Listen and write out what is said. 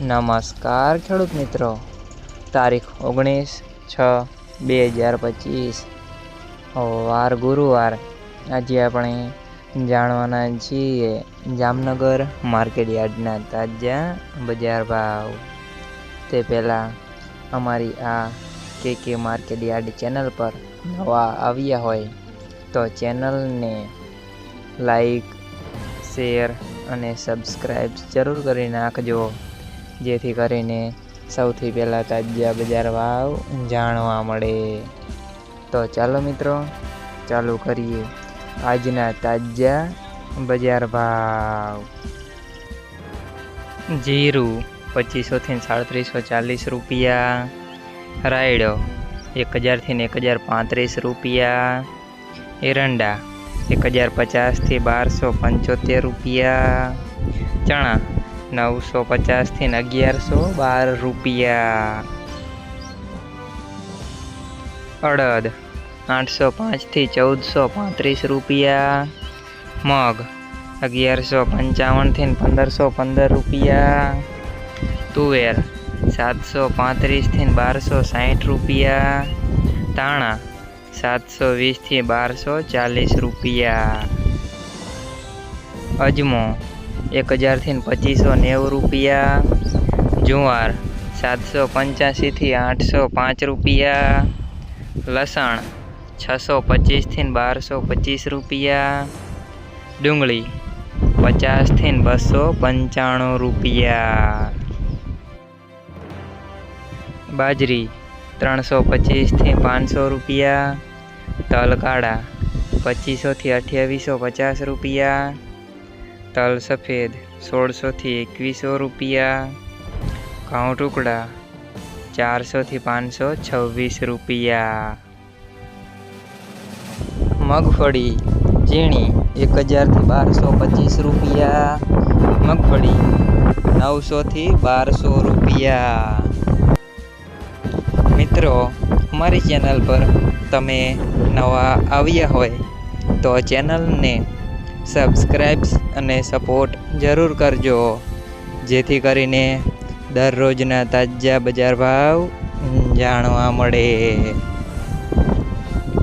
નમસ્કાર, ખેડૂત મિત્રો. તારીખ ઓગણીસ છ બે હજાર પચીસ. વાર ગુરુવાર. આજે આપણે જાણવાના છીએ જામનગર માર્કેટ યાર્ડના તાજા બજાર ભાવ. તે પહેલાં અમારી આ કે કે માર્કેટ યાર્ડ ચેનલ પર નવા આવ્યા હોય તો ચેનલને લાઈક, શેર અને સબસ્ક્રાઈબ જરૂર કરી નાખજો. જેથી કરીને સૌથી પહેલાં તાજા બજાર ભાવ જાણવા મળે. તો ચાલો મિત્રો, ચાલુ કરીએ આજના તાજા બજાર ભાવ. જીરું પચીસોથી સાડત્રીસો ચાલીસ રૂપિયા. રાયડો એક હજારથી એક હજાર પાંત્રીસ રૂપિયા. એરંડા એક હજાર પચાસથી બારસો પંચોતેર રૂપિયા. ચણા નવસો પચાસથી અગિયારસો બાર રૂપિયા. અડદ આઠસો પાંચથી ચૌદસો પાંત્રીસ રૂપિયા. મગ અગિયારસો પંચાવનથી પંદરસો પંદર રૂપિયા. તુવેર સાતસો પાંત્રીસથી બારસો સાઠ રૂપિયા. તાણા સાતસો વીસથી બારસો ચાલીસ રૂપિયા. અજમો એક હજારથી પચીસો નેવું રૂપિયા. જુવાર સાતસો પંચ્યાસીથી આઠસો પાંચ રૂપિયા. લસણ છસો પચીસથી બારસો પચીસ રૂપિયા. ડુંગળી પચાસથી બસો પંચાણું રૂપિયા. બાજરી ત્રણસો પચીસથી પાંચસો રૂપિયા. તલકાળા પચીસોથી અઠ્યાવીસો પચાસ રૂપિયા. તલ સફેદ, સોળસોથી એકવીસો રૂપિયા. ઘઉં ટુકડા, ચારસોથી પાંચસો છવ્વીસ રૂપિયા. મગફળી, ઝીણી એક હજારથી બારસો પચીસ રૂપિયા. મગફળી, નવસોથી બારસો રૂપિયા. મિત્રો, અમારી ચેનલ પર તમે નવા આવ્યા હોય તો ચેનલને સબસ્ક્રાઈબ્સ અને સપોર્ટ જરૂર કરજો. જેથી કરીને દરરોજના તાજા બજાર ભાવ જાણવા મળે.